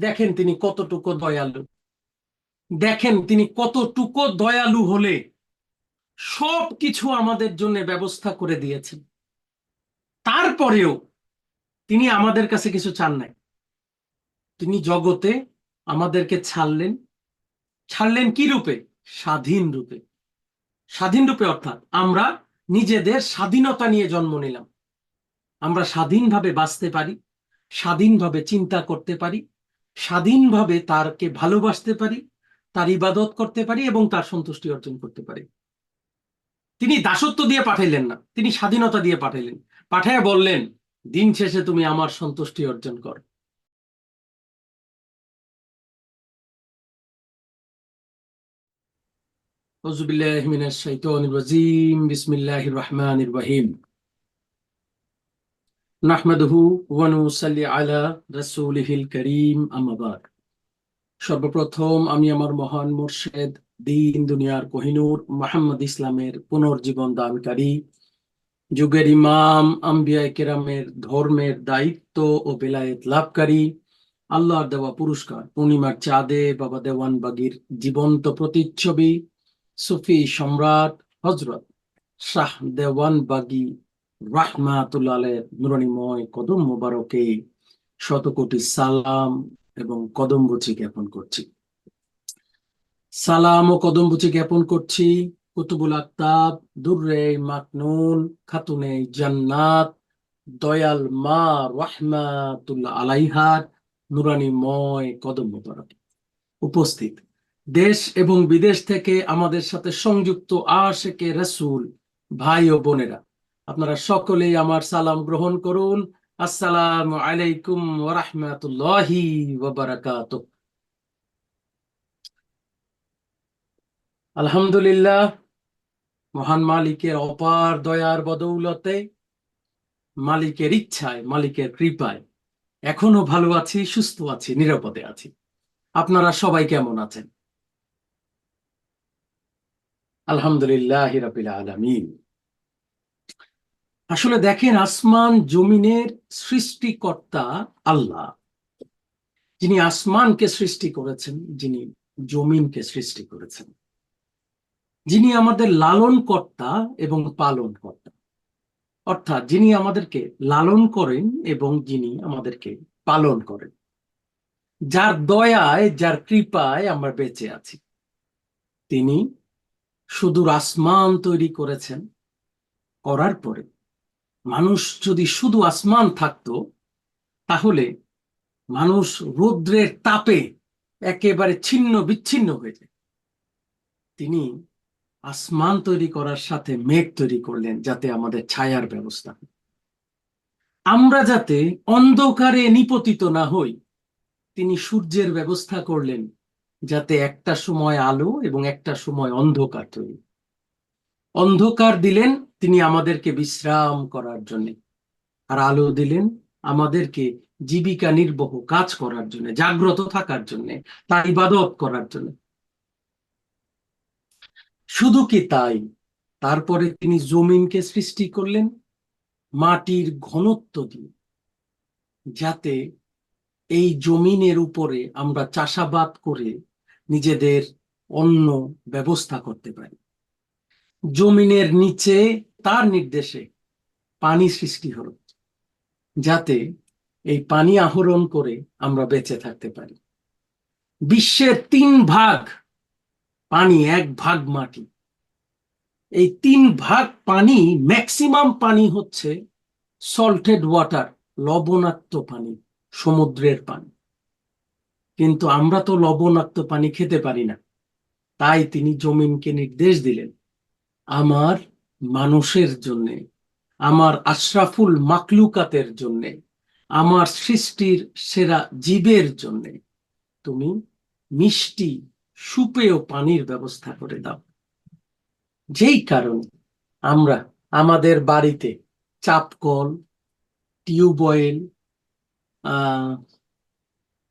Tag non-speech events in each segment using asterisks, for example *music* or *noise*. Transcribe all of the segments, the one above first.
দেখেন তিনি কতটুকু দয়ালু। দেখেন তিনি কতটুকু দয়ালু হলে সব কিছু আমাদের জন্য ব্যবস্থা করে দিয়েছেন। তারপরেও তিনি আমাদের কাছে কিছু চান নাই। তিনি জগতে আমাদেরকে ছাড়লেন। ছাড়লেন কি রূপে? স্বাধীন রূপে। স্বাধীন রূপে অর্থাৎ আমরা নিজেদের স্বাধীনতা নিয়ে জন্ম নিলাম। আমরা স্বাধীনভাবে বাঁচতে পারি, স্বাধীনভাবে চিন্তা করতে পারি স্বাধীনভাবে তারকে ভালোবাসতে পারি, তার ইবাদত করতে পারি এবং তার সন্তুষ্টি অর্জন করতে পারি। তিনি দাসত্ব দিয়ে পাঠাইলেন না, তিনি স্বাধীনতা দিয়ে পাঠাইলেন। পাঠায় বললেন, দিন শেষে তুমি আমার সন্তুষ্টি অর্জন কর। বিসমিল্লাহির রহমানির রহিম। আলা করিম আমাবাদ সর্বপ্রথম আমি আমার মহান মোর্শেদ, দিন দুনিয়ার কহিনুর মোহাম্মদ ইসলামের পুনর্জীবন দানকারী, যুগের ইমাম, আম্বিয়া কেরামের ধর্মের দায়িত্ব ও বেলায়েত লাভকারী, আল্লাহর দেওয়া পুরস্কার, পূর্ণিমার চাঁদে বাবা দেওয়ানবাগির জীবন্ত প্রতিচ্ছবি, সুফি সম্রাট হজরত শাহ দেওয়ানবাগি বাগি রাহমাতুল্লাহের নুরানিময় কদম শত কোটি সালাম এবং কদম জ্ঞাপন করছি। সালাম ও কদম জ্ঞাপন করছি কুতুবুল আক্তাব দুর্রে মাকনুন, খাতুনে জান্নাত, দয়াল মা রাহমাতুল্লাহ আলাইহার নুরানিময় কদম মোবারক। উপস্থিত। দেশ এবং বিদেশ থেকে আমাদের সাথে সংযুক্ত আশেকে রসুল, ভাই ও বোনেরা। আপনারা সকলেই আমার সালাম গ্রহণ করুন। আসসালামু আলাইকুম ওরহমতুল্লাহি ওবারাকাত আলহামদুলিল্লাহ, মহান মালিকের অপার দয়ার বদৌলতে, মালিকের ইচ্ছায়, মালিকের কৃপায়, এখনও ভালো আছি, সুস্থ আছি, নিরাপদে আছি। আপনারা সবাই কেমন আছেন? আলহামদুলিল্লাহ রাবিল আলামিন। আসলে দেখেন, আসমান জমিনের সৃষ্টিকর্তা আল্লাহ। যিনি আসমানকে সৃষ্টি করেছেন, যিনি জমিনকে সৃষ্টি করেছেন। যিনি আমাদের লালন কর্তা এবং পালন কর্তা অর্থাৎ যিনি আমাদেরকে লালন করেন এবং যিনি আমাদেরকে পালন করেন। যার দয়ায়, যার কৃপায় আমরা বেঁচে আছি। তিনি সুদূর আসমান তৈরি করেছেন, করার পরে। মানুষ যদি শুধু আসমান থাকতো, তাহলে মানুষ রৌদ্রের তাপে একেবারে ছিন্ন বিচ্ছিন্ন হয়ে যায় তিনি আসমান তৈরি করার সাথে মেঘ তৈরি করলেন যাতে আমাদের ছায়ার ব্যবস্থা আমরা যাতে অন্ধকারে নিপতিত না হই, তিনি সূর্যের ব্যবস্থা করলেন যাতে একটা সময় আলো এবং একটা সময় অন্ধকার তৈরি। অন্ধকার দিলেন তিনি আমাদেরকে বিশ্রাম করার জন্য, আর আলো দিলেন আমাদেরকে জীবিকা নির্বাহ কাজ করার জন্য, জাগ্রত থাকার জন্য, তার ইবাদত করার জন্য। শুধু কি তাই, তারপরে তিনি জমিনকে সৃষ্টি করলেন মাটির ঘনত্ব দিয়ে, যাতে এই জমিনের উপরে আমরা চাষাবাদ করে নিজেদের অন্য ব্যবস্থা করতে পারি। জমিনের নিচে তার নির্দেশে পানি সৃষ্টি হল, যাতে এই পানি আহরণ করে আমরা বেঁচে থাকতে পারি। বিশ্বের তিন ভাগ পানি, এক ভাগ মাটি। এই তিন ভাগ পানি ম্যাক্সিমাম পানি হচ্ছে সল্টেড ওয়াটার, লবণাক্ত পানি, সমুদ্রের পানি। কিন্তু আমরা তো লবণাক্ত পানি খেতে পারি না। তাই তিনি জমিনকে নির্দেশ দিলেন, আমার মানুষের জন্যে, আমার আশরাফুল মাকলুকাতের জন্যে, আমার সৃষ্টির সেরা জীবের জন্যে, তুমি মিষ্টি সুপেয় পানির ব্যবস্থা করে দাও। যেই কারণে আমরা আমাদের বাড়িতে চাপকল, টিউবওয়েল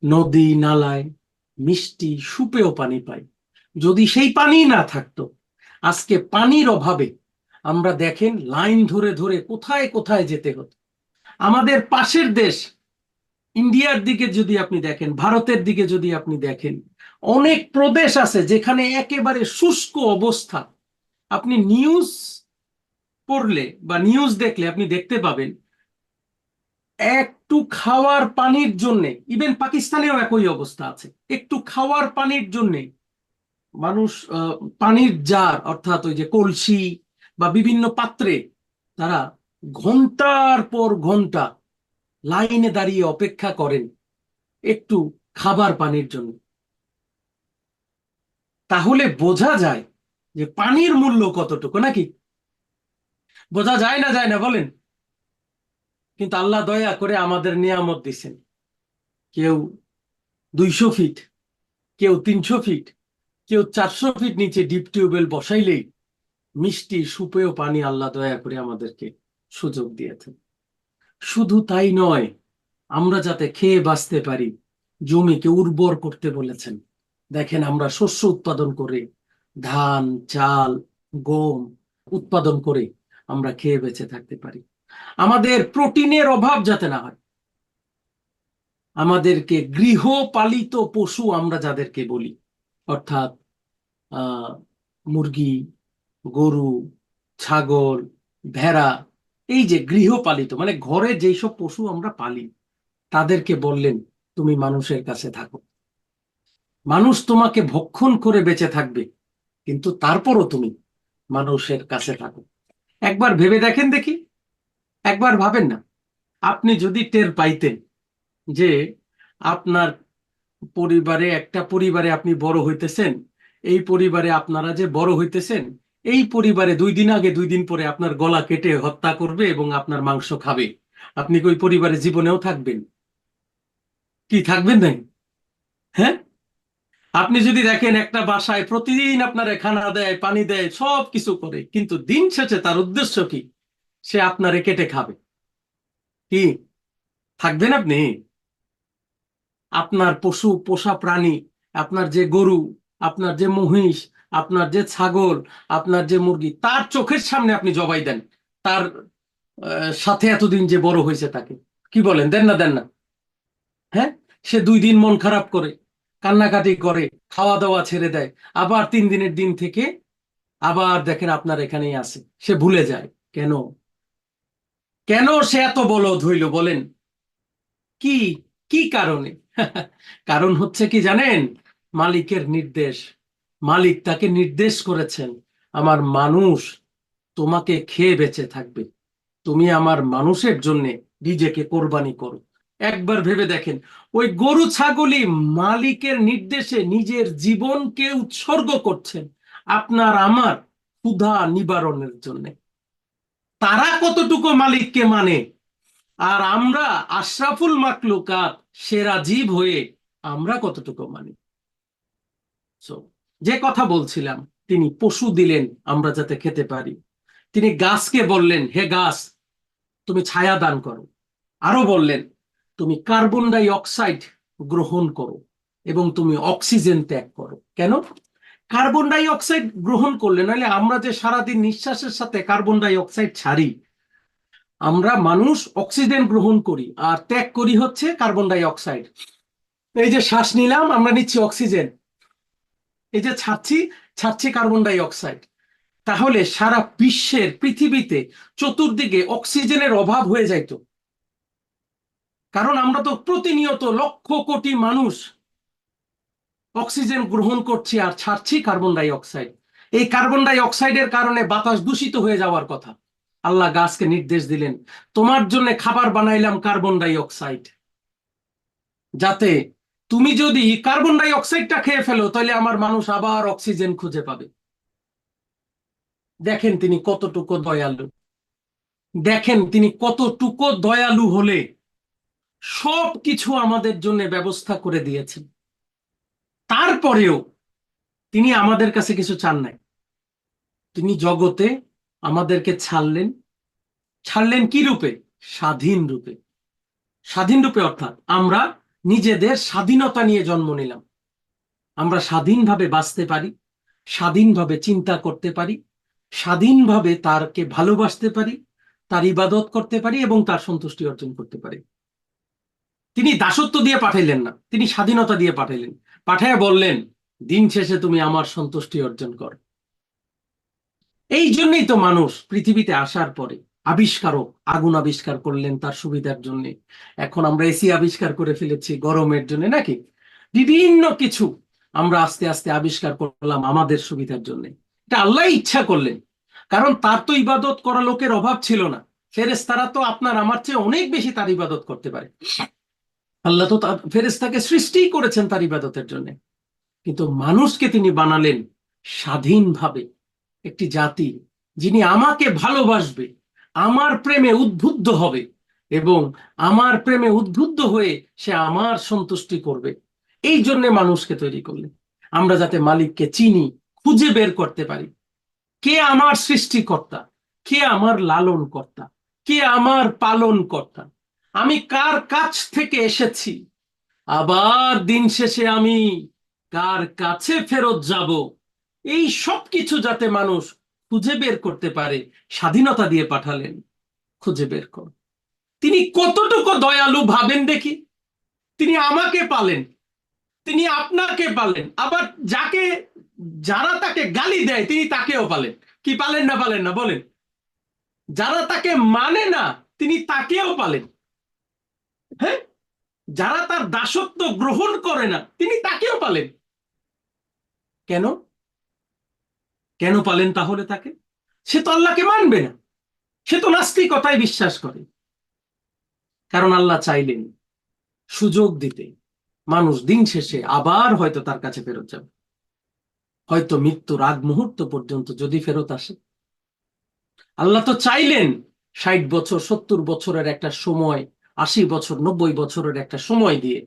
নদী নালায় মিষ্টি সুপেয় পানি পাই। যদি সেই পানি না থাকতো, আজকে পানির অভাবে আমরা দেখেন লাইন ধরে ধরে কোথায় কোথায় যেতে হতো। আমাদের পাশের দেশ, ইন্ডিয়ার দিকে যদি আপনি দেখেন, ভারতের দিকে যদি আপনি দেখেন, অনেক প্রদেশ আছে যেখানে একেবারে শুষ্ক অবস্থা। আপনি নিউজ পড়লে বা নিউজ দেখলে আপনি দেখতে পাবেন, একটু খাওয়ার পানির জন্য ইভেন পাকিস্তানেও একই অবস্থা আছে, একটু খাওয়ার পানির জন্য মানুষ পানির জার, অর্থাৎ ওই যে কলসি বা বিভিন্ন পাত্রে তারা ঘণ্টার পর ঘণ্টা লাইনে দাঁড়িয়ে অপেক্ষা করেন একটু খাবার পানির জন্য। তাহলে বোঝা যায় যে পানির মূল্য কতটুকু, নাকি? বোঝা যায় না যায় না, বলেন। কিন্তু আল্লাহ দয়া করে আমাদের নিয়ামত দিছেন। কেউ দুইশো ফিট, কেউ তিনশো ফিট, কেউ চারশো ফিট নিচে ডিপ টিউবওয়েল বসাইলেই মিষ্টি সুপেয় পানি আল্লাহ দয়া করে আমাদেরকে সুযোগ দিয়েছেন। শুধু তাই নয়, আমরা যাতে খেয়ে বাঁচতে পারি, জমিকে উর্বর করতে বলেছেন। দেখেন আমরা শস্য উৎপাদন করে, ধান, চাল, গম উৎপাদন করে আমরা খেয়ে বেঁচে থাকতে পারি। আমাদের প্রোটিনের অভাব যাতে না হয়, আমাদেরকে গৃহপালিত পশু আমরা যাদেরকে বলি, অর্থাৎ, আহ, মুরগি গরু, ছাগল, ভেড়া, এই যে গৃহপালিত মানে ঘরে যেসব পশু আমরা পালি, তাদেরকে বললেন, তুমি মানুষের কাছে থাকো। মানুষ তোমাকে ভক্ষণ করে বেঁচে থাকবে, কিন্তু তারপরও তুমি মানুষের কাছে থাকো। একবার ভেবে দেখেন দেখি, একবার ভাবেন না। আপনি যদি টের পাইতেন যে আপনার পরিবারে, একটা পরিবারে আপনি বড় হইতেছেন, এই পরিবারে আপনারা যে বড় হইতেছেন এই পরিবারে দুই দিন আগে, দুই দিন পরে আপনার গলা কেটে হত্যা করবে এবং আপনার মাংস খাবে। আপনি কি ওই পরিবারে জীবনেও থাকবেন? কি, থাকবেন নাই? হ্যাঁ? আপনি যদি দেখেন একটা বাসায় প্রতিদিন আপনারে খানা দেয়, পানি দেয়, সব কিছু করে, কিন্তু দিন শেষে তার উদ্দেশ্য কি? সে আপনারে কেটে খাবে। কি? থাকবেন আপনি? আপনার পশু, পোষা প্রাণী, আপনার যে গরু, আপনার যে মহিষ আপনার যে ছাগল, আপনার যে মুরগি, তার চোখের সামনে আপনি জবাই দেন। তার সাথে এতদিন যে বড় হয়েছে তাকে। কি বলেন? দেন না দেন না। হ্যাঁ? সে দুই দিন মন খারাপ করে, কান্নাকাটি করে খাওয়া দাওয়া ছেড়ে দেয়। আবার তিন দিনের দিন থেকে আবার দেখেন আপনার এখানেই আসে সে ভুলে যায়। কেন? কেন সে এত বলদ হইল বলেন? কি? কি কারণে? *laughs* কারণ হচ্ছে কি জানেন? মালিকের নির্দেশ। মালিক তাকে নির্দেশ করেছেন আমার মানুষ তোমাকে খেয়ে বেঁচে থাকবে। তুমি আমার মানুষের জন্য নিজেকে কোরবানি করো। একবার ভেবে দেখেন ওই গরু ছাগলই মালিকের নির্দেশে নিজের জীবনকে উৎসর্গ করছেন আপনার আমার ক্ষুধা নিবারণের জন্য। তারা কতটুকু মালিককে মানে? আর আমরা আশরাফুল মাকলুকাত সেরা জীব হয়ে আমরা কতটুকু মানি? So, যে কথা বলছিলাম, তিনি পশু দিলেন আমরা যাতে খেতে পারি। তিনি গাছকে বললেন, হে গাছ, তুমি ছায়া দান করো। আরও বললেন, তুমি কার্বন ডাই অক্সাইড গ্রহণ করো এবং তুমি অক্সিজেন ত্যাগ করো। কেন? কার্বন ডাই অক্সাইড গ্রহণ করলে, নাহলে আমরা যে সারাদিন নিঃশ্বাসের সাথে কার্বন ডাই অক্সাইড ছাড়ি, আমরা মানুষ অক্সিজেন গ্রহণ করি, আর ত্যাগ করি হচ্ছে কার্বন ডাই অক্সাইড। এই যে শ্বাস নিলাম, আমরা নিচ্ছি অক্সিজেন। এই যে ছাড়ছি ছাড়ছি কার্বন ডাই অক্সাইড তাহলে সারা বিশ্বের পৃথিবীতে চতুর্দিকে অক্সিজেনের অভাব হয়ে যাইতো। কারণ আমরা তো প্রতিনিয়ত লক্ষ কোটি মানুষ অক্সিজেন গ্রহণ করছি আর ছাড়ছি কার্বন ডাই অক্সাইড এই কার্বন ডাই অক্সাইডের কারণে বাতাস দূষিত হয়ে যাওয়ার কথা। আল্লাহ গাছকে নির্দেশ দিলেন, তোমার জন্য খাবার বানাইলাম কার্বন ডাই অক্সাইড যাতে তুমি যদি কার্বন ডাই অক্সাইডটা খেয়ে ফেলো, তাহলে আমার মানুষ আবার অক্সিজেন খুঁজে পাবে। দেখেন তিনি কতটুকু দয়ালু। দেখেন তিনি কতটুকু দয়ালু হলে সব কিছু আমাদের জন্য ব্যবস্থা করে দিয়েছেন। তারপরেও তিনি আমাদের কাছে কিছু চান নাই। তিনি জগতে আমাদেরকে ছাড়লেন। ছাড়লেন কি রূপে? স্বাধীন রূপে। স্বাধীন রূপে অর্থাৎ আমরা নিজেদের স্বাধীনতা নিয়ে জন্ম নিলাম। আমরা স্বাধীনভাবে বাঁচতে পারি, স্বাধীনভাবে চিন্তা করতে পারি, স্বাধীনভাবে তারকে ভালোবাসতে পারি, তার ইবাদত করতে পারি এবং তার সন্তুষ্টি অর্জন করতে পারি। তিনি দাসত্ব দিয়ে পাঠাইলেন না, তিনি স্বাধীনতা দিয়ে পাঠাইলেন। পাঠাইয়া বললেন, দিন শেষে তুমি আমার সন্তুষ্টি অর্জন কর। এই জন্যই তো মানুষ পৃথিবীতে আসার পরে আবিষ্কারক, আগুন আবিষ্কার করলেন তার সুবিধার জন্য। এখন আমরা এসি আবিষ্কার করে ফেলেছি গরমের জন্য, নাকি? বিভিন্ন কিছু আমরা আস্তে আস্তে আবিষ্কার করলাম আমাদের সুবিধার জন্য। এটা আল্লাহ ইচ্ছা করলেন। কারণ তার তো ইবাদত করা লোকের অভাব ছিল না। ফেরেস তারা তো আপনার আমার চেয়ে অনেক বেশি তার ইবাদত করতে পারে। আল্লাহ তো ফেরেস্তাকে সৃষ্টি করেছেন তার ইবাদতের জন্য। কিন্তু মানুষকে তিনি বানালেন স্বাধীনভাবে। একটি জাতি যিনি আমাকে ভালোবাসবে। আমার প্রেমে উদ্বুদ্ধ হবে এবং আমার প্রেমে উদ্বুদ্ধ হয়ে সে আমার সন্তুষ্টি করবে। এই জন্য মানুষকে তৈরি করলে। আমরা যাতে মালিককে চিনি, খুঁজে বের করতে পারি। কে আমার সৃষ্টিকর্তা? কে আমার লালন কর্তা কে আমার পালন কর্তা আমি কার কাছ থেকে এসেছি? আবার দিন শেষে আমি কার কাছে ফেরত যাব? এই সব কিছু যাতে মানুষ খুঁজে বের করতে পারে, স্বাধীনতা দিয়ে পাঠালেন, খুঁজে বের কর। তিনি কতটুকু দয়ালু ভাবেন দেখি? তিনি আমাকে পালেন, তিনি আপনাকে পালেন, আবার যাকে, যারা তাকে গালি দেয়, তিনি তাকেও পালেন। কি পালেন না পালেন না, বলেন। যারা তাকে মানে না, তিনি তাকেও পালেন। হ্যাঁ? যারা তার দাসত্ব গ্রহণ করে না, তিনি তাকেও পালেন। কেন? কেন পালেন তাহলে তাকে? সে তো আল্লাহকে মানবে না। সে তো নাস্তিকতায় বিশ্বাস করে। কারণ আল্লাহ চাইলেন সুযোগ দিতে। মানুষ দিন শেষে আবার হয়তো তার কাছে ফেরত যাবে। হয়তো মৃত্যুর আগ মুহূর্ত পর্যন্ত যদি ফেরত আসে। আল্লাহ তো চাইলেন ষাট বছর, সত্তর বছরের একটা সময়, আশি বছর, নব্বই বছরের একটা সময় দিয়ে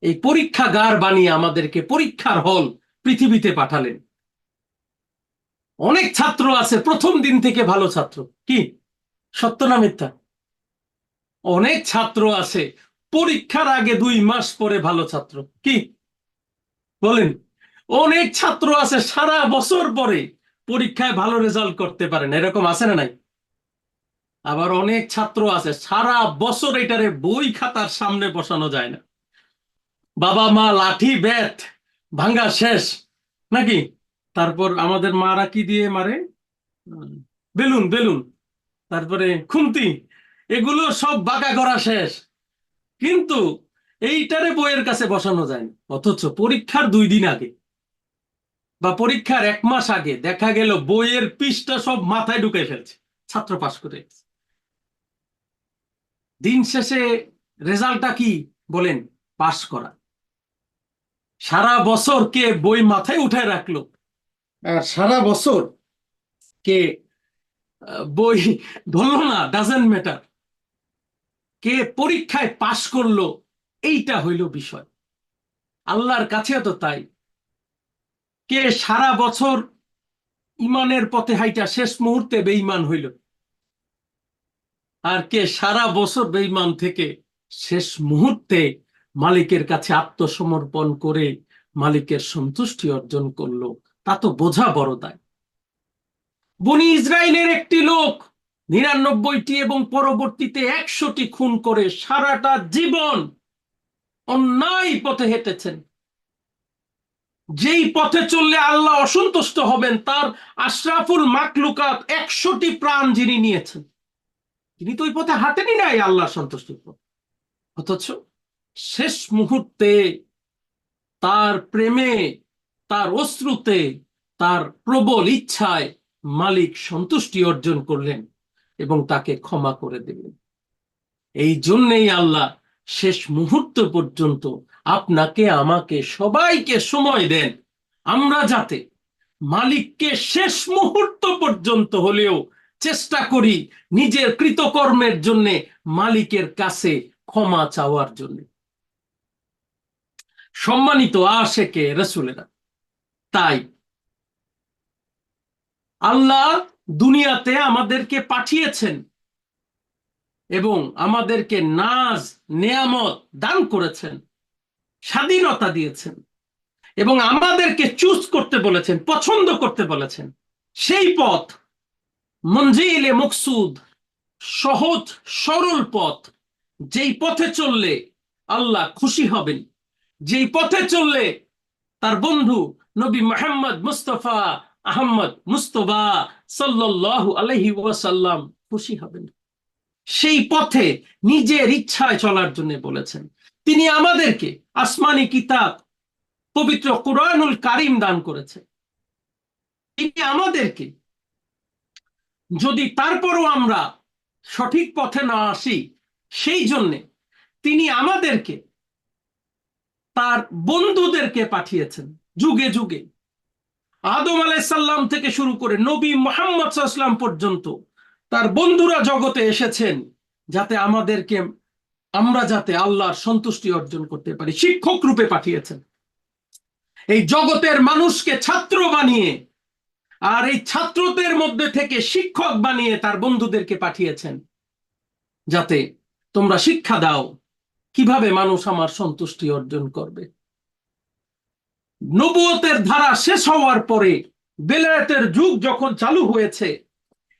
এই পরীক্ষাগার বানিয়ে আমাদেরকে পরীক্ষার হল পৃথিবীতে পাঠালেন। অনেক ছাত্র আছে, প্রথম দিন থেকে ভালো ছাত্র। কি? সত্য না মিথ্যা অনেক ছাত্র আছে, পরীক্ষার আগে দুই মাস পরে ভালো ছাত্র। কি? বলেন। অনেক ছাত্র আছে, সারা বছর পরে পরীক্ষায় ভালো রেজাল্ট করতে পারেন। এরকম আছে না নাই? আবার অনেক ছাত্র আছে, সারা বছর এটারে বই খাতার সামনে বসানো যায় না। বাবা মা লাঠি ব্যাট, ভাঙ্গা শেষ। নাকি? তারপর আমাদের মারা কি দিয়ে মারে? বেলুন বেলুন। তারপরে খুন্তি। এগুলো সব বাঁকা করা শেষ। কিন্তু এইটারে বইয়ের কাছে বসানো যায় না। অথচ পরীক্ষার দুই দিন আগে বা পরীক্ষার এক মাস আগে দেখা গেল বইয়ের পৃষ্ঠা সব মাথায় ঢুকে ফেলছে। ছাত্র পাশ করে দিন শেষে রেজাল্টটা কি বলেন? পাশ করা। সারা বছর কে বই মাথায় উঠে রাখল? সারা বছর কে বই ধরলো না ডাজেন্ট ম্যাটার কে পরীক্ষায় পাশ করল, এইটা হইল বিষয়। আল্লাহর কাছে তো তাই। কে সারা বছর ইমানের পথে হাইটা, শেষ মুহূর্তে বেঈমান হইল। আর কে সারা বছর বেঈমান থেকে শেষ মুহূর্তে মালিকের কাছে আত্মসমর্পণ করে মালিকের সন্তুষ্টি অর্জন করল। তা তো বোঝা বড় দায়। বনি ইসরায়েলের একটি লোক নিরানব্বইটি এবং পরবর্তীতে একশোটি খুন করে সারাটা জীবন অন্যায় পথে হেঁটেছেন। যেই পথে চললে আল্লাহ অসন্তুষ্ট হবেন, তার আশরাফুল মাকলুকাত একশোটি প্রাণ যিনি নিয়েছেন। তিনি তো ওই পথে হাঁটেনি নাই আল্লাহ সন্তুষ্টির পথ। অথচ শেষ মুহূর্তে তার প্রেমে তার অশ্রুতে, তার প্রবল ইচ্ছায় মালিক সন্তুষ্টি অর্জন করলেন এবং তাকে ক্ষমা করে দিলেন। এই জন্যেই আল্লাহ শেষ মুহূর্ত পর্যন্ত আপনাকে, আমাকে, সবাইকে সময় দেন। আমরা যাতে মালিককে শেষ মুহূর্ত পর্যন্ত হলেও চেষ্টা করি নিজের কৃতকর্মের জন্য মালিকের কাছে ক্ষমা চাওয়ার জন্য। সম্মানিত আশেকে রসুলেরা তাই আল্লাহ দুনিয়াতে আমাদেরকে পাঠিয়েছেন এবং আমাদেরকে নাজ, নেয়ামত দান করেছেন, স্বাধীনতা দিয়েছেন এবং আমাদেরকে চুজ করতে বলেছেন, পছন্দ করতে বলেছেন। সেই পথ মঞ্জিলে মকসুদ, সহজ, সরল পথ, যেই পথে চললে আল্লাহ খুশি হবেন। যেই পথে চললে তার বন্ধু নবী মোহাম্মদ মুস্তফা আহম্মদ মুস্তফা সাল্লাল্লাহু আলাইহি ওয়াসাল্লাম খুশি হবেন। সেই পথে নিজের ইচ্ছায় চলার জন্য বলেছেন। তিনি আমাদেরকে আসমানি কিতাব, পবিত্র কোরআনুল কারিম দান করেছেন। তিনি আমাদেরকে যদি তারপরও আমরা সঠিক পথে না আসি, সেই জন্যে তিনি আমাদেরকে তার বন্ধুদেরকে পাঠিয়েছেন, যুগে যুগে। আদম আলাইসাল্লাম থেকে শুরু করে নবী মোহাম্মদ সাল্লাম পর্যন্ত তার বন্ধুরা জগতে এসেছেন, যাতে আমাদেরকে আমরা যাতে আল্লাহর সন্তুষ্টি অর্জন করতে পারি, শিক্ষক রূপে পাঠিয়েছেন। এই জগতের মানুষকে ছাত্র বানিয়ে আর এই ছাত্রদের মধ্যে থেকে শিক্ষক বানিয়ে তার বন্ধুদেরকে পাঠিয়েছেন, যাতে তোমরা শিক্ষা দাও। কীভাবে মানুষ আমার সন্তুষ্টি অর্জন করবে? নবুয়তের ধারা শেষ হওয়ার পরে বেলায়েতের যুগ যখন চালু হয়েছে,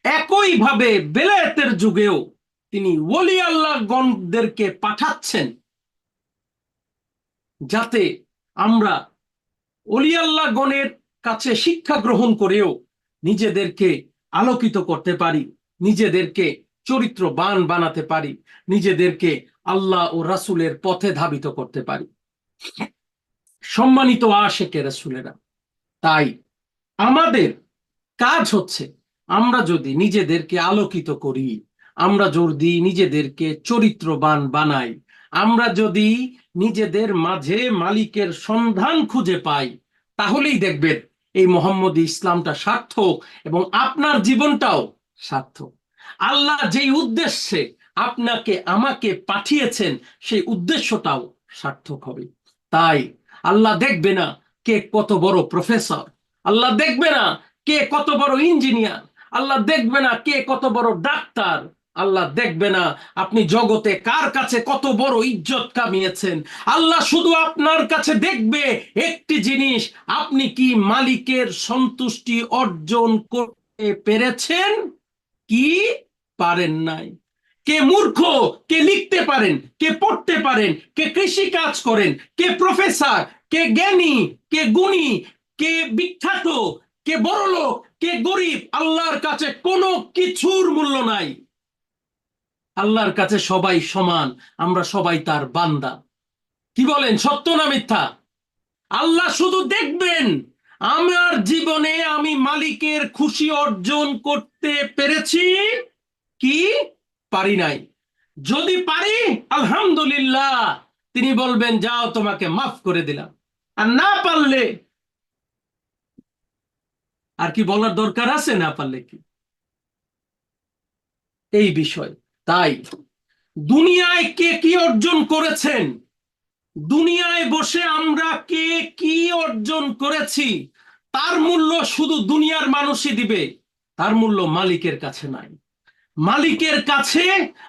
একইভাবে বেলায়েতের যুগেও তিনি ওলি আল্লাহ গণদেরকে পাঠাচ্ছেন যাতে আমরা অলি আল্লাহ গণের কাছে শিক্ষা গ্রহণ করেও নিজেদেরকে আলোকিত করতে পারি, নিজেদেরকে চরিত্রবান বানাতে পারি, নিজেদেরকে আল্লাহ ও রাসুলের পথে ধাবিত করতে পারি। সম্মানিত আশেকে রাসুলেরা, তাই আমাদের কাজ হচ্ছে আমরা যদি নিজেদেরকে আলোকিত করি, আমরা যদি নিজেদেরকে চরিত্রবান বানাই, আমরা যদি নিজেদের মাঝে মালিকের সন্ধান খুঁজে পাই, তাহলেই দেখবেন এই মোহাম্মদ ইসলামটা সার্থক এবং আপনার জীবনটাও সার্থক। আল্লাহ যেই উদ্দেশ্যে আপনাকে, আমাকে পাঠিয়েছেন, সেই উদ্দেশ্যটাও সার্থক হবে। তাই আল্লাহ দেখবে না কে কত বড় প্রফেসর আল্লাহ দেখবে না কে কত বড় ইঞ্জিনিয়ার আল্লাহ দেখবে না কে কত বড় ডাক্তার, আল্লাহ দেখবে না আপনি জগতে কার কাছে কত বড় ইজ্জত কামিয়েছেন। আল্লাহ শুধু আপনার কাছে দেখবে একটি জিনিস, আপনি কি মালিকের সন্তুষ্টি অর্জন করতে পেরেছেন, কি পারেন নাই? কে মূর্খ, কে লিখতে পারেন, কে পড়তে পারেন, কে কৃষি কাজ করেন, কে প্রফেসর, কে জ্ঞানী, কে গুণী, কে বিখ্যাত, কে বড় লোক, কে গরিব, আল্লাহর কাছে কোনো কিছুর মূল্য নাই। আল্লাহর কাছে সবাই সমান, আমরা সবাই তার বান্দা। কি বলেন, সত্য না মিথ্যা? আল্লাহ শুধু দেখবেন, আমার জীবনে আমি মালিকের খুশি অর্জন করতে পেরেছি। কি? পারি নাই। যদি পারি, আলহামদুলিল্লাহ, তিনি বলবেন, যাও, তোমাকে মাফ করে দিলাম। আর না পারলে, আর কি বলার দরকার আছে না পারলে কি? এই বিষয়। তাই, দুনিয়ায় কে কি অর্জন করেছেন? দুনিয়ায় বসে আমরা কে কি অর্জন করেছি? তার মূল্য শুধু দুনিয়ার মানুষই দিবে, তার মূল্য মালিকের কাছে নাই। মালিকের কাছে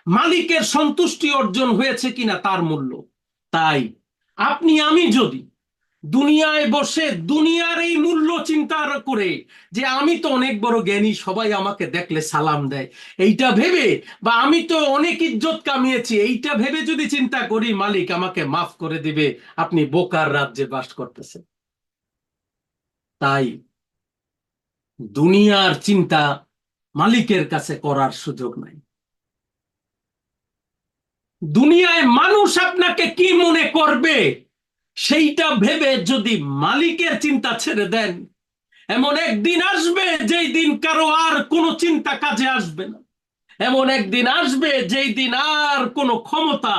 মালিকের সন্তুষ্টি অর্জন হয়েছে কিনা তার মূল্য। তাই আপনি, আমি যদি দুনিয়ায় বসে দুনিয়ার এই মূল্য চিন্তা করে যে আমি তো অনেক বড় জ্ঞানী, সবাই আমাকে দেখলে সালাম দেয়। এইটা ভেবে বা আমি তো অনেক ইজ্জত কামিয়েছি, এইটা ভেবে যদি চিন্তা করি, মালিক আমাকে মাফ করে দিবে, আপনি বোকার রাজ্যে বাস করতেছেন। তাই দুনিয়ার চিন্তা মালিকের কাছে করার সুযোগ নাই। দুনিয়ায় মানুষ আপনাকে কি মনে করবে? সেইটা ভেবে যদি মালিকের চিন্তা ছেড়ে দেন, এমন একদিন আসবে যেই দিন কারও আর কোনো চিন্তা কাজে আসবে না। এমন একদিন আসবে যেই দিন আর কোনো ক্ষমতা,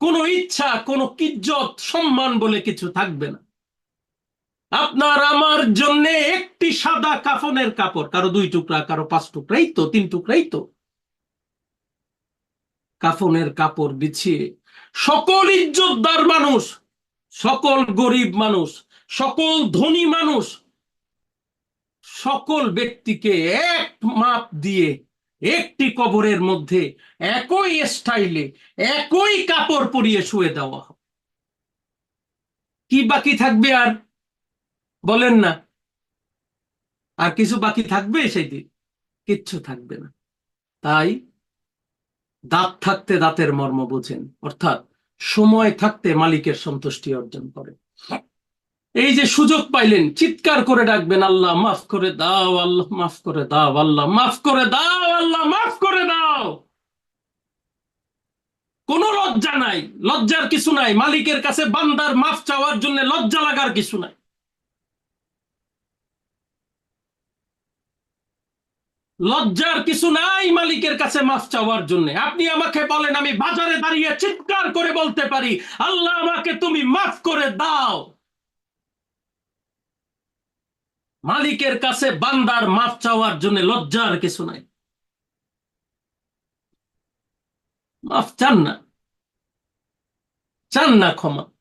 কোনো ইচ্ছা, কোনো কিজ্জত, সম্মান বলে কিছু থাকবে না। আপনার আমার জন্য একটি সাদা কাফনের কাপড়, কারও দুই টুকরা, কারও পাঁচ টুকরাই তো, তিন টুকরাই তো। কাফনের কাপড় বিছিয়ে সকল ইজ্জতদার মানুষ, সকল গরিব মানুষ, সকল ধনী মানুষ, সকল ব্যক্তিকে এক মাপ দিয়ে একটি কবরের মধ্যে একই স্টাইলে একই কাপড় পরিয়ে শুয়ে দেওয়া। কি বাকি থাকবে আর? বলেন না। আর কিছু বাকি থাকবে সেই দিন কিচ্ছু থাকবে না। তাই দাঁত থাকতে দাঁতের মর্ম বোঝেন, অর্থাৎ সময় থাকতে মালিকের সন্তুষ্টি অর্জন করে এই যে সুযোগ পাইলেন, চিৎকার করে ডাকবেন, আল্লাহ মাফ করে দাও, আল্লাহ মাফ করে দাও, আল্লাহ মাফ করে দাও, আল্লাহ মাফ করে দাও। কোনো লজ্জা নাই, লজ্জার কিছু নাই। মালিকের কাছে বান্দার মাফ চাওয়ার জন্য লজ্জা লাগার কিছু নাই। লজ্জার কিছু নাই মালিকের কাছে মাফ চাওয়ার জন্য। আপনি আমাকে বলেন, আমি বাজারে দাঁড়িয়ে চিৎকার করে বলতে পারি, আল্লাহ আমাকে তুমি মাফ করে দাও। মালিকের কাছে বান্দার মাফ চাওয়ার জন্য লজ্জার কিছু নাই। মাফ চান না। চান না ক্ষমা।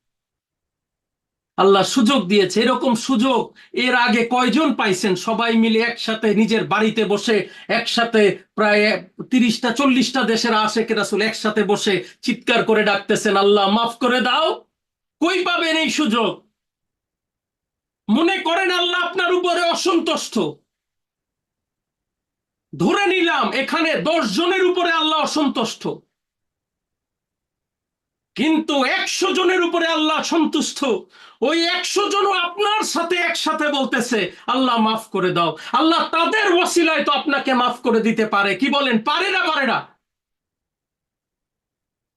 আল্লাহ সুযোগ দিয়েছে, এরকম সুযোগ। এর আগে কয়জন পাইছেন? সবাই মিলে একসাথে নিজের বাড়িতে বসে, একসাথে প্রায় তিরিশটা, চল্লিশটা দেশের আশেখ রাসুল একসাথে বসে চিৎকার করে ডাকতেছেন, আল্লাহ মাফ করে দাও। কই পাবেন এই সুযোগ? মনে করেন আল্লাহ আপনার উপরে অসন্তুষ্ট। ধরে নিলাম, এখানে দশ জনের উপরে আল্লাহ অসন্তুষ্ট। কিন্তু একশো জনের উপরে আল্লাহ সন্তুষ্ট। ওই একশো জন আপনার সাথে একসাথে বলতেছে, আল্লাহ মাফ করে দাও। আল্লাহ তাদের ওসিলায় তো আপনাকে মাফ করে দিতে পারে। কি বলেন? পারে না পারে না।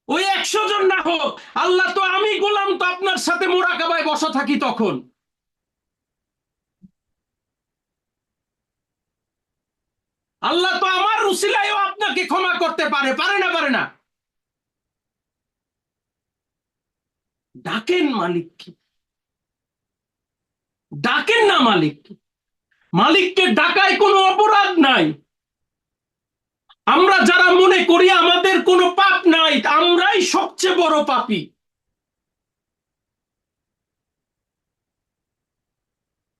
ওই একশো জন না হোক, আল্লাহ তো আমি গোলাম তো আপনার সাথে মোরাকাবায় বসা থাকি তখন। আল্লাহ তো আমার উসিলায়ও আপনাকে ক্ষমা করতে পারে। পারে না পারে না। ডাকেন মালিককে ডাকেন না মালিককে মালিককে ডাকায় কোনো অপরাধ নাই। আমরা যারা মনে করি আমাদের কোনো পাপ নাই, আমরাই সবচেয়ে বড় পাপী।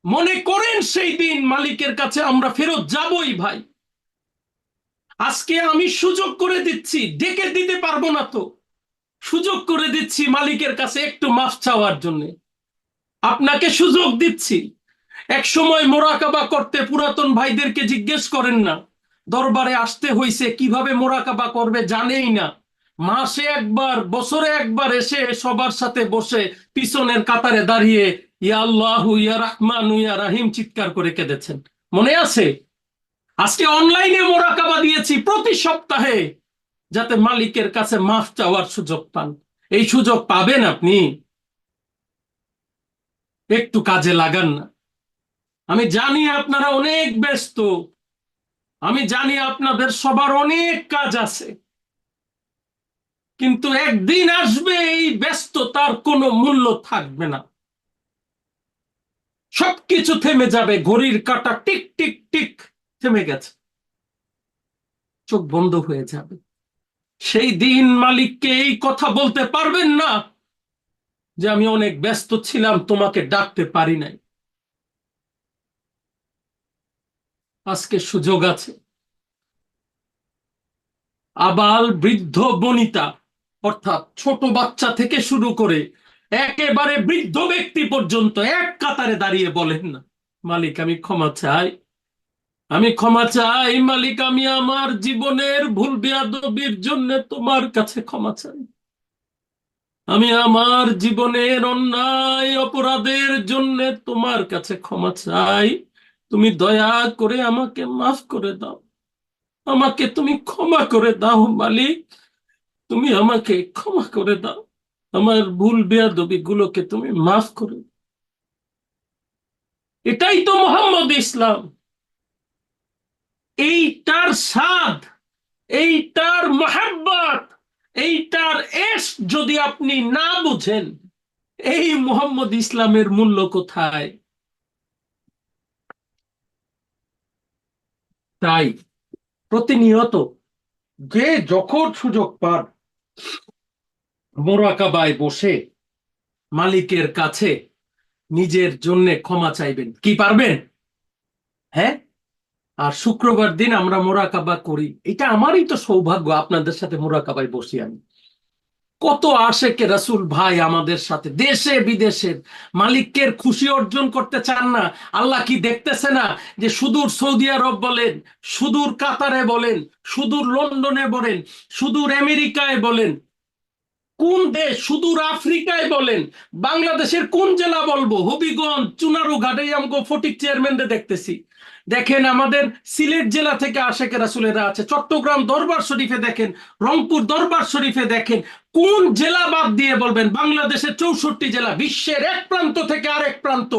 মনে করেন সেই দিন মালিকের কাছে আমরা ফেরত যাবই ভাই। আজকে আমি সুযোগ করে দিচ্ছি, ডেকে দিতে পারব না তো। সুযোগ করে দিচ্ছি মালিকের কাছে একটু মাফ চাওয়ার জন্য। আপনাকে সুযোগ দিচ্ছি। এক সময় মোরাকাবা করতে পুরাতন ভাইদেরকে জিজ্ঞেস করেন না, দরবারে আসতে হইছে, কীভাবে মোরাকাবা করবে জানেই না। মাসে একবার, বছরে একবার এসে সবার সাথে বসে পিছনের কাতারে দাঁড়িয়ে ইয়া আল্লাহ, ইয়া রহমান, ইয়া রাহিম চিৎকার করে কেঁদেছেন। মনে আছে? আজকে অনলাইনে মোরাকাবা দিয়েছি, প্রতি সপ্তাহে যাতে মালিকের কাছে মাফ চাওয়ার সুযোগ পান। এই সুযোগ পাবেন আপনি। একটু কাজে লাগান না। আমি জানি আপনারা অনেক ব্যস্ত। আমি জানি আপনাদের সবার অনেক কাজ আছে। কিন্তু একদিন আসবে এই ব্যস্ততার কোনো মূল্য থাকবে না। সবকিছু থেমে যাবে। ঘড়ির কাটা টিক টিক টিক, থেমে গেছে। চোখ বন্ধ হয়ে যাবে। সেই দিন মালিককে এই কথা বলতে পারবেন না যে আমি অনেক ব্যস্ত ছিলাম, তোমাকে ডাকতে পারি নাই। আজকে সুযোগ আছে। আবাল বৃদ্ধ বনিতা, অর্থাৎ ছোট বাচ্চা থেকে শুরু করে একেবারে বৃদ্ধ ব্যক্তি পর্যন্ত এক কাতারে দাঁড়িয়ে বলেন না, মালিক, আমি ক্ষমা চাই। আমি ক্ষমা চাই, মালিক, আমি আমার জীবনের ভুল বেয়াদবির জন্য তোমার কাছে ক্ষমা চাই। আমি আমার জীবনের অন্যায় অপরাধের জন্য তোমার কাছে ক্ষমা চাই। তুমি দয়া করে আমাকে মাফ করে দাও। আমাকে তুমি ক্ষমা করে দাও, মালিক। তুমি আমাকে ক্ষমা করে দাও। আমার ভুল বেয়াদবি গুলোকে তুমি মাফ করে এটাই তো মোহাম্মদ ইসলাম। এইটার স্বাদ, এইটার মহাব্বত, এইটার এস যদি আপনি না বুঝেন, এই মোহাম্মদ ইসলামের মূল্য কোথায়? তাই প্রতিনিয়ত যে যখন সুযোগ পান, মোরাকাবায় বসে মালিকের কাছে নিজের জন্য ক্ষমা চাইবেন। কি পারবেন? হ্যাঁ? আর শুক্রবার দিন আমরা মোরাকাবা করি। এটা আমারই তো সৌভাগ্য, আপনাদের সাথে মোরাকাবায় বসি আমি। কত আশেকে রাসুল ভাই আমাদের সাথে, দেশে বিদেশের মালিকের খুশি অর্জন করতে চান না। আল্লাহ কি দেখতেছে না যে সুদূর সৌদি আরব বলেন, সুদূর কাতারে বলেন, সুদূর লন্ডনে বলেন, সুদূর আমেরিকায় বলেন, কোন দেশ, সুদূর আফ্রিকায় বলেন, বাংলাদেশের কোন জেলা বলব? হবিগঞ্জ, চুনারুঘাটে আমগো ফটিক চেয়ারম্যানদের দেখতেছি। দেখেন আমাদের সিলেট জেলা থেকে আশেকের রাসুলেরা আছে। চট্টগ্রাম দরবার শরীফে দেখেন, রংপুর দরবার শরীফে দেখেন, কোন জেলা বাদ দিয়ে বলবেন? বাংলাদেশের চৌষট্টি জেলা, বিশ্বের এক প্রান্ত থেকে আরেক প্রান্ত।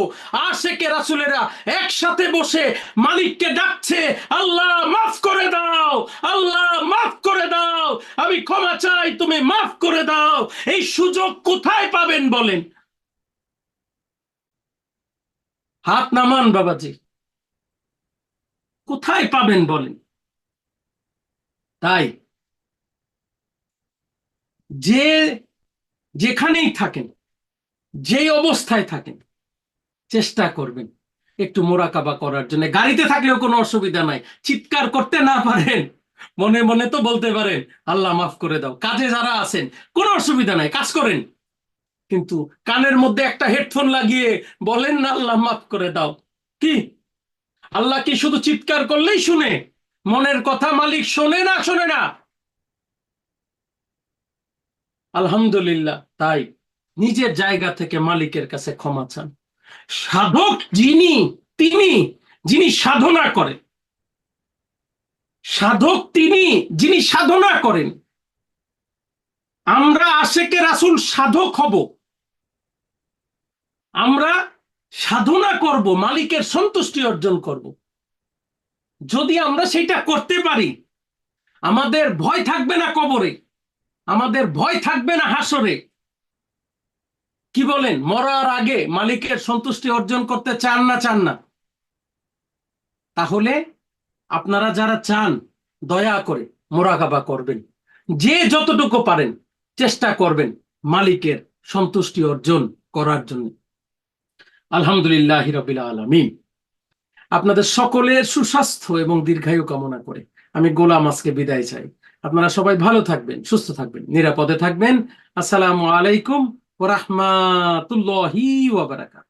আশেকে রাসুলেরা একসাথে বসে মালিককে ডাকছে, আল্লাহ মাফ করে দাও, আল্লাহ মাফ করে দাও, আমি ক্ষমা চাই, তুমি মাফ করে দাও, এই সুযোগ কোথায় পাবেন বলেন? হাত নামান বাবাজি। কোথায় পাবেন বলেন? তাই যে যেখানেই থাকেন যে অবস্থায় থাকেন, চেষ্টা করবেন একটু মোরাকাবা করার জন্য। গাড়িতে থাকলেও কোনো অসুবিধা নাই। চিৎকার করতে না পারেন, মনে মনে তো বলতে পারেন, আল্লাহ মাফ করে দাও। কাজে যারা আছেন, কোনো অসুবিধা নাই, কাজ করেন। কিন্তু কানের মধ্যে একটা হেডফোন লাগিয়ে বলেন না আল্লাহ মাফ করে দাও। কি? আল্লাহ কি শুধু চিৎকার করলেই শুনে? মনের কথা মালিক শোনে না শোনে না? আলহামদুলিল্লাহ, তাই নিজের জায়গা থেকে মালিকের কাছে ক্ষমা চান। সাধক যিনি, তিনি, যিনি সাধনা করেন। সাধক তিনি, যিনি সাধনা করেন। আমরা আশেকে রাসুল সাধক হব। আমরা সাধনা করব, মালিকের সন্তুষ্টি অর্জন করব। যদি আমরা সেটা করতে পারি, আমাদের ভয় থাকবে না কবরে, আমাদের ভয় থাকবে না হাসরে। কি বলেন? মরার আগে মালিকের সন্তুষ্টি অর্জন করতে চান না চান না। তাহলে আপনারা যারা চান, দয়া করে মোরাকাবা করবেন। যে যতটুকু পারেন, চেষ্টা করবেন মালিকের সন্তুষ্টি অর্জন করার জন্য। আলহামদুলিল্লাহ হিরবিল আলমিন। আপনাদের সকলের সুস্বাস্থ্য এবং দীর্ঘায়ু কামনা করে আমি গোলাম আজকে বিদায় চাই। আপনারা সবাই ভালো থাকবেন, সুস্থ থাকবেন, নিরাপদে থাকবেন। আসসালামু আলাইকুম ওরহমাতুল্লাহি ওয়াবারাকাত